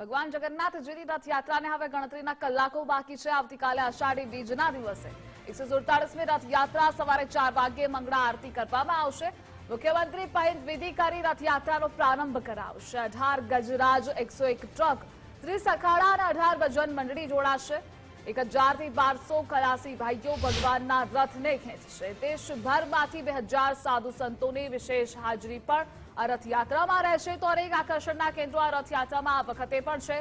ભગવાન જગન્નાથજીની રથયાત્રાને હવે ગણતરીના કલાકો બાકી છે. આવતીકાલે અષાઢી બીજના દિવસે એકસો સુડતાળીસમી રથયાત્રા સવારે ચાર વાગ્યે મંગળા આરતી કરવામાં આવશે. મુખ્યમંત્રી પહિંદ વિધિ કરી રથયાત્રાનો પ્રારંભ કરાવશે. અઢાર ગજરાજ એકસો એક ટ્રક, ત્રીસ અખાડા અને અઢાર ભજન મંડળી જોડાશે. એક હજારથી બારસો ખલાસી ભાઈઓ ભગવાનના રથને ખેંચશે. દેશભરમાંથી બે હજાર સાધુ સંતોની વિશેષ હાજરી પણ આ રથયાત્રામાં રહેશે. તો અનેક આકર્ષણના કેન્દ્રો આ રથયાત્રામાં આ વખતે પણ છે.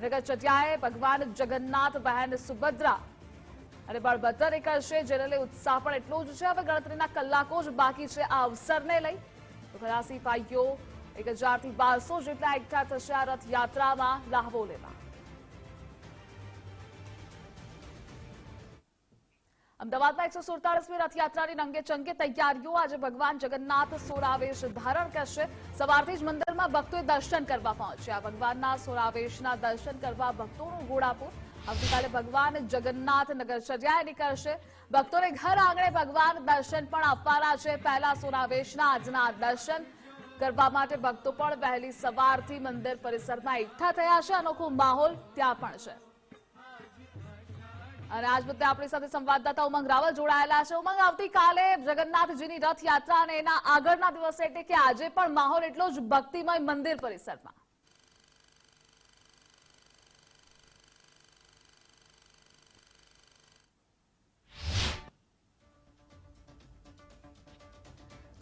નગર ચટિયાએ ભગવાન જગન્નાથ, બહેન સુભદ્રા અને બળભદ્ર કરશે જેને લઈ ઉત્સાહ પણ એટલો જ છે. હવે ગણતરીના કલાકો જ બાકી છે આ અવસરને લઈ. તો ખલાસી ભાઈઓ એક હજારથી બારસો જેટલા એકઠા થશે આ રથયાત્રામાં, લાહવો લેવા. અમદાવાદમાં એકસો સુડતાળીસમી રથયાત્રાની રંગે ચંગે તૈયારીઓ આજે ભગવાન જગન્નાથ સોરાવેશ ધારણ કરશે. સવારથી જ મંદિરમાં ભક્તોએ દર્શન કરવા પહોંચ્યા. ભગવાનના સોરાવેશના દર્શન કરવા ભક્તોનું ઘોડાપુર. આવતીકાલે ભગવાન જગન્નાથ નગરચર્યાએ નીકળશે ભક્તોને ઘર આંગણે ભગવાન દર્શન પણ આપવાના છે. પહેલા સોરાવેશના આજના દર્શન કરવા માટે ભક્તો પણ વહેલી સવારથી મંદિર પરિસરમાં એકઠા થયા છે. અનોખો માહોલ ત્યાં પણ છે. અને આજ મુદ્દે આપણી સાથે સંવાદદાતા ઉમંગ રાવલ જોડાયેલા છે. ઉમંગ, આવતીકાલે જગન્નાથજીની રથયાત્રા અને એના આગળના દિવસે એટલે કે આજે પણ માહોલ એટલો જ ભક્તિમય મંદિર પરિસરમાં.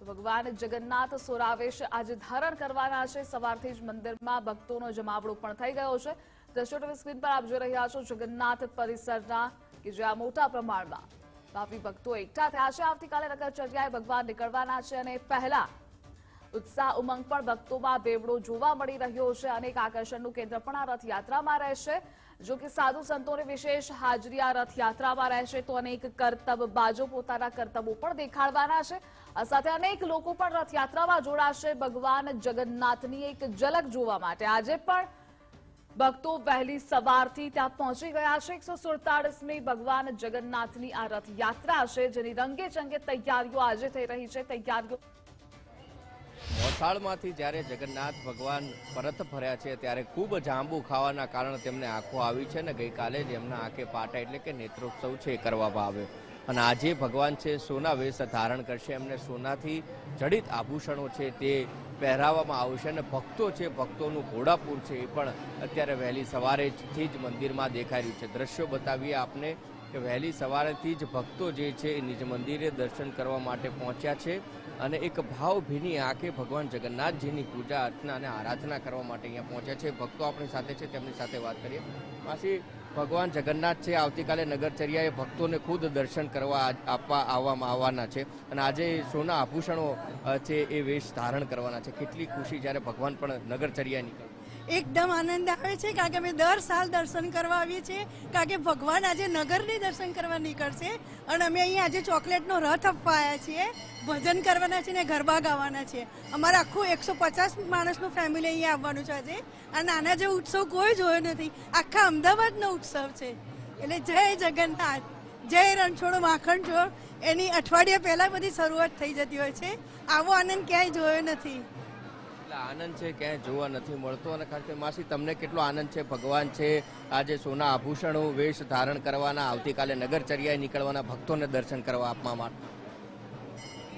ભગવાન જગન્નાથ સોરાવેશ આજે ધારણ કરવાના છે. સવારથી જ મંદિરમાં ભક્તોનો જમાવડો પણ થઈ ગયો છે. દ્રશ્યો સ્ક્રીન પર આપ જોઈ રહ્યા છો જગન્નાથ પરિસરના, કે જ્યાં મોટા પ્રમાણમાં ભાવિ ભક્તો એકઠા થયા છે. આવતીકાલે નગરચર્યાએ ભગવાન નીકળવાના છે અને પહેલા ઉત્સાહ, ઉમંગ પણ ભક્તોમાં બેવડો જોવા મળી રહ્યો છે. અનેક આકર્ષણનું કેન્દ્ર પણ આ રથયાત્રામાં રહેશે. જો કે સાધુ સંતોની વિશેષ હાજરી આ રથયાત્રામાં રહેશે, તો અનેક કરતબ બાજો પોતાના કરતબો પણ દેખાડવાના છે. સાથે અનેક લોકો પણ રથયાત્રામાં જોડાશે. ભગવાન જગન્નાથની એક ઝલક જોવા માટે આજે પણ ભક્તો વહેલી સવારથી ત્યાં પહોંચી ગયા છે. એકસો સુડતાળીસમી ભગવાન જગન્નાથની આ રથયાત્રા છે, જેની રંગે ચંગે તૈયારીઓ આજે થઈ રહી છે. તૈયારીઓ વલસાડમાંથી જ્યારે જગન્નાથ ભગવાન પરત ફર્યા છે, ત્યારે ખૂબ જાંબુ ખાવાના કારણે તેમને આંખો આવી છે ને ગઈકાલે જ એમના આંખે પાટા એટલે કે નેત્રોત્સવ છે કરવામાં આવ્યો અને આજે ભગવાન છે સોના વેશ ધારણ કરશે. એમને સોનાથી જડિત આભૂષણો છે તે પહેરાવવામાં આવશે અને ભક્તો છે, ભક્તોનું ઘોડાપુર છે એ પણ અત્યારે વહેલી સવારેથી જ મંદિરમાં દેખાઈ રહ્યું છે. દ્રશ્યો બતાવીએ આપને કે વહેલી સવારેથી જ ભક્તો જે છે એ નિજ મંદિરે દર્શન કરવા માટે પહોંચ્યા છે અને એક ભાવભીની આંખે ભગવાન જગન્નાથજીની પૂજા અર્ચના અને આરાધના કરવા માટે અહીંયા પહોંચ્યા છે. ભક્તો આપણી સાથે છે, તેમની સાથે વાત કરીએ. માસી ભગવાન જગન્નાથ છે, આવતીકાલે નગરચર્યાએ ભક્તોને ખુદ દર્શન કરવા આપવા આવવામાં આવવાના છે અને આજે સોના આભૂષણો છે એ વેશ ધારણ કરવાના છે. કેટલી ખુશી જ્યારે ભગવાન પણ નગરચર્યા નીકળે. એકદમ આનંદ આવે છે કારણ કે અમે દર સાલ દર્શન કરવા આવીએ છીએ. કારણ કે ભગવાન આજે નગરને દર્શન કરવા નીકળશે અને અમે અહીંયા આજે ચોકલેટનો રથ આપવા આવ્યા છીએ. ભજન કરવાના છે ને ગરબા ગાવાના છે અમારે આખું એકસો પચાસ માણસનું ફેમિલી અહીંયા આવવાનું છે આજે. અને આના જેવો ઉત્સવ કોઈ જોયો નથી. આખા અમદાવાદનો ઉત્સવ છે. એટલે જય જગન્નાથ, જય રણછોડો માખણ છોડ એની અઠવાડિયા પહેલાં બધી શરૂઆત થઈ જતી હોય છે. આવો આનંદ ક્યાંય જોયો નથી. આનંદ છે, ક્યાંય જોવા નથી મળતો. અને ખાસ માસી, તમને કેટલો આનંદ છે? ભગવાન છે, આજે સોના આભૂષણો વેશ ધારણ કરવાના, આવતીકાલે નગરચર્યાએ નીકળવાના ભક્તોને દર્શન કરવા આપવા માટે.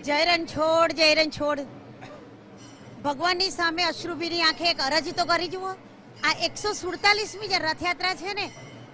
જય રણછોડ જય રણછોડ ભગવાનની સામે અશ્રુભીની આંખે એક અરજી તો કરી જુઓ. આ એકસો સુડતાલીસમી જે રથયાત્રા છે ને,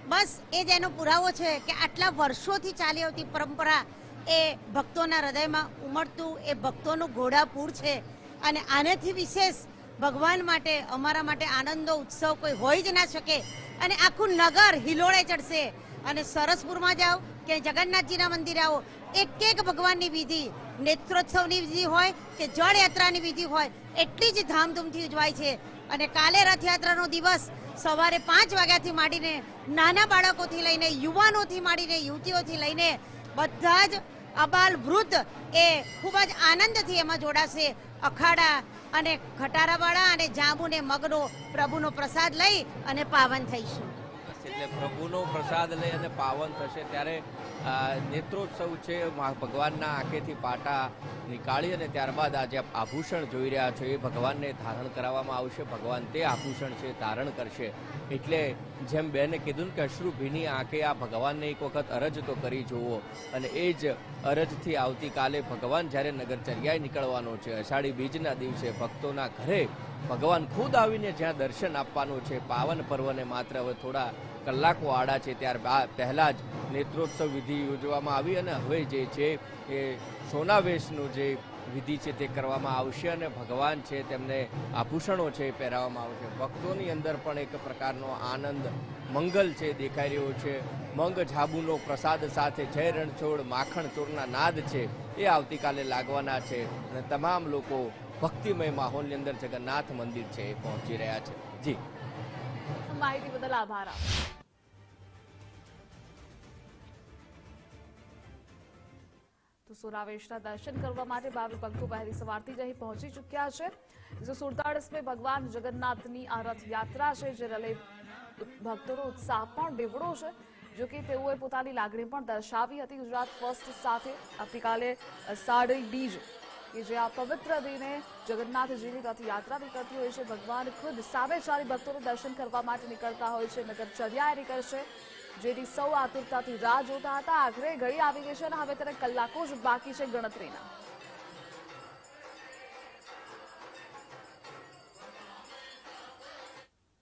બસ એ જ એનો પુરાવો છે કે આટલા વર્ષોથી ચાલી આવતી પરંપરા એ ભક્તોના હૃદયમાં ઉમટતું, એ ભક્તોનું ઘોડાપૂર છે. અને આનાથી વિશેષ ભગવાન માટે, અમારા માટે આનંદનો ઉત્સવ કોઈ હોઈ જ ના શકે. અને આખું નગર હિલોળે ચડશે. અને સરસપુરમાં જાઓ કે જગન્નાથજીના મંદિરે આવો, એક એક ભગવાનની વિધિ, નેત્રોત્સવની વિધિ હોય કે જળયાત્રાની વિધિ હોય, એટલી જ ધામધૂમથી ઉજવાય છે. અને કાલે રથયાત્રાનો દિવસ સવારે પાંચ વાગ્યાથી માંડીને નાના બાળકોથી લઈને, યુવાનોથી માંડીને, યુવતીઓથી લઈને બધા જ અબાલ વૃદ્ધ એ ખૂબ જ આનંદથી એમાં જોડાશે. અખાડા અને ખટારાવાળા અને જાંબુ ને મગનો પ્રભુનો પ્રસાદ લઈ અને પાવન થઈશું. એટલે પ્રભુનો પ્રસાદ લઈ અને પાવન થશે ત્યારે આ નેત્રોત્સવ છે ભગવાનના આંખેથી પાટા નીકાળી અને ત્યારબાદ આજે જે આભૂષણ જોઈ રહ્યા છો. એ ભગવાનને ધારણ કરાવવામાં આવશે. ભગવાન તે આભૂષણ છે, ધારણ કરશે. એટલે જેમ બેને કીધું કે અશ્રુભીની આંખે આ ભગવાનને એક વખત અરજ તો કરી જુઓ અને એ જ અરજથી આવતીકાલે ભગવાન જ્યારે નગરચર્યાએ નીકળવાનો છે, અષાઢી બીજના દિવસે ભક્તોના ઘરે ભગવાન ખુદ આવીને જ્યાં દર્શન આપવાનું છે, પાવન પર્વને માત્ર હવે થોડા કલાકો આડા છે, ત્યાર બા- પહેલા જ નેત્રોત્સવ વિધિ યોજવામાં આવી અને હવે જે છે એ સોનાવેશનું જે વિધિ છે તે કરવામાં આવશે અને ભગવાન છે તેમને આભૂષણો છે પહેરાવવામાં આવશે. ભક્તોની અંદર પણ એક પ્રકારનો આનંદ, મંગલ છે દેખાઈ રહ્યો છે. મંગ જાબુનો પ્રસાદ સાથે જય રણછોડ માખણ ચોરના નાદ છે, એ આવતીકાલે લાગવાના છે અને તમામ લોકો ભક્તિમય માહોલની અંદર જગન્નાથ મંદિર છે એ પહોંચી રહ્યા છે. જી. માહિતી બદલ આભાર. તો સુરાવેશના દર્શન કરવા માટે ભાવિક ભક્તો વહેલી સવારથી જ અહીં પહોંચી ચૂક્યા છે. જો સુડતાળીસમે ભગવાન જગન્નાથની આ રથયાત્રા છે જે રલે ભક્તોનો ઉત્સાહ પણ બેવડો છે, જો કે તેઓએ પોતાની લાગણી પણ દર્શાવી હતી. ગુજરાત ફર્સ્ટ સાથે આવતીકાલે સાડી બીજ કે જે આ પવિત્ર દિને જગન્નાથજીની રથયાત્રા નીકળતી હોય છે. ભગવાન ખુદ સામે ચારી ભક્તોને દર્શન કરવા માટે નીકળતા હોય છે. નગરચર્યાએ નીકળશે, જેની સૌ આતુરતાથી રાહ જોતા હતા. આખરે ઘડી આવી ગઈ છે અને હવે તેને કલાકો જ બાકી છે ગણતરીના.